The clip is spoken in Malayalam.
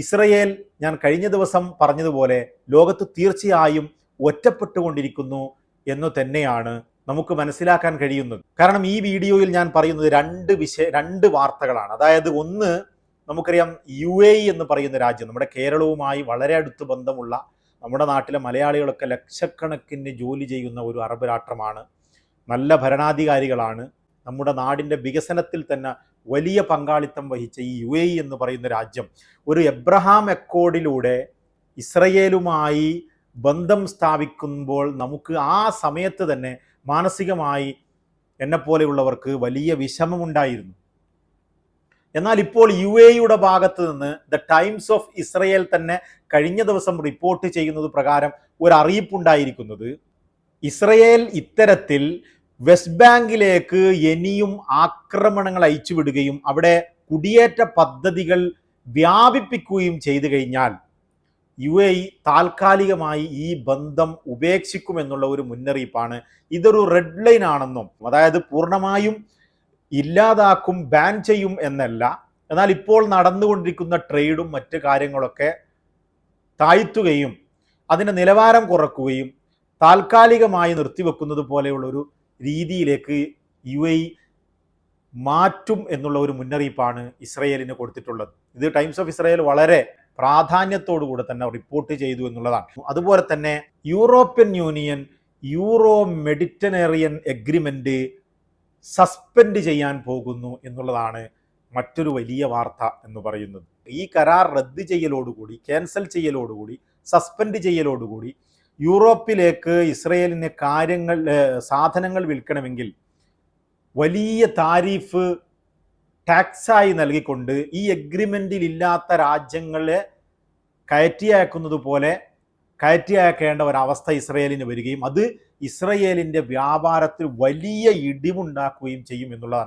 ഇസ്രയേൽ ഞാൻ കഴിഞ്ഞ ദിവസം പറഞ്ഞതുപോലെ ലോകത്ത് തീർച്ചയായും ഒറ്റപ്പെട്ടുകൊണ്ടിരിക്കുന്നു എന്ന് തന്നെയാണ് നമുക്ക് മനസ്സിലാക്കാൻ കഴിയുന്നത്. കാരണം ഈ വീഡിയോയിൽ ഞാൻ പറയുന്നത് രണ്ട് വിഷയ രണ്ട് വാർത്തകളാണ്. അതായത് ഒന്ന് നമുക്കറിയാം യു എ എന്ന് പറയുന്ന രാജ്യം നമ്മുടെ കേരളവുമായി വളരെ അടുത്ത് ബന്ധമുള്ള നമ്മുടെ നാട്ടിലെ മലയാളികളൊക്കെ ലക്ഷക്കണക്കിന് ജോലി ചെയ്യുന്ന ഒരു അറബ് രാഷ്ട്രമാണ്. നല്ല ഭരണാധികാരികളാണ്. നമ്മുടെ നാടിന്റെ വികസനത്തിൽ തന്നെ വലിയ പങ്കാളിത്തം വഹിച്ച ഈ യു എ ഇ എന്ന് പറയുന്ന രാജ്യം ഒരു എബ്രഹാം അക്കോർഡിലൂടെ ഇസ്രയേലുമായി ബന്ധം സ്ഥാപിക്കുമ്പോൾ നമുക്ക് ആ സമയത്ത് തന്നെ മാനസികമായി എന്നെപ്പോലെയുള്ളവർക്ക് വലിയ വിഷമമുണ്ടായിരുന്നു. എന്നാൽ ഇപ്പോൾ യു എയുടെ ഭാഗത്ത് നിന്ന് ദ ടൈംസ് ഓഫ് ഇസ്രയേൽ തന്നെ കഴിഞ്ഞ ദിവസം റിപ്പോർട്ട് ചെയ്യുന്നത് പ്രകാരം ഒരു അറിയിപ്പുണ്ടായിരിക്കുന്നത്. ഇസ്രയേൽ ഇത്തരത്തിൽ വെസ്റ്റ് ബാങ്കിലേക്ക് ഇനിയും ആക്രമണങ്ങൾ അയച്ചു വിടുകയും അവിടെ കുടിയേറ്റ പദ്ധതികൾ വ്യാപിപ്പിക്കുകയും ചെയ്തു കഴിഞ്ഞാൽ യു എ ഇ താൽക്കാലികമായി ഈ ബന്ധം ഉപേക്ഷിക്കുമെന്നുള്ള ഒരു മുന്നറിയിപ്പാണ്. ഇതൊരു റെഡ് ലൈൻ ആണെന്നും അതായത് പൂർണമായും ഇല്ലാതാക്കും ബാൻ ചെയ്യും എന്നല്ല. എന്നാൽ ഇപ്പോൾ നടന്നുകൊണ്ടിരിക്കുന്ന ട്രേഡും മറ്റ് കാര്യങ്ങളൊക്കെ താഴ്ത്തുകയും അതിന്റെ നിലവാരം കുറക്കുകയും താൽക്കാലികമായി നിർത്തിവെക്കുന്നത് പോലെയുള്ള ഒരു രീതിയിലേക്ക് യു എ മാറ്റും എന്നുള്ള ഒരു മുന്നറിയിപ്പാണ് ഇസ്രയേലിന് കൊടുത്തിട്ടുള്ളത്. ഇത് ടൈംസ് ഓഫ് ഇസ്രയേൽ വളരെ പ്രാധാന്യത്തോടുകൂടെ തന്നെ റിപ്പോർട്ട് ചെയ്തു എന്നുള്ളതാണ്. അതുപോലെ തന്നെ European union euro Mediterranean agreement suspend ചെയ്യാൻ പോകുന്നു എന്നുള്ളതാണ് മറ്റൊരു വലിയ വാർത്ത എന്ന് പറയുന്നത്. ഈ കരാർ റദ്ദ് ചെയ്യലോടുകൂടി ക്യാൻസൽ ചെയ്യലോടുകൂടി സസ്പെൻഡ് ചെയ്യലോടുകൂടി യൂറോപ്പിലേക്ക് ഇസ്രയേലിന് കാര്യങ്ങൾ സാധനങ്ങൾ വിൽക്കണമെങ്കിൽ വലിയ താരിഫ് ടാക്സായി നൽകിക്കൊണ്ട് ഈ എഗ്രിമെന്റിൽ ഇല്ലാത്ത രാജ്യങ്ങളെ കയറ്റി അയക്കുന്നത് പോലെ കയറ്റി അയക്കേണ്ട ഒരവസ്ഥ ഇസ്രയേലിന് വരികയും അത് ഇസ്രയേലിന്റെ വ്യാപാരത്തിൽ വലിയ ഇടിവുണ്ടാക്കുകയും ചെയ്യും എന്നുള്ളതാണ്.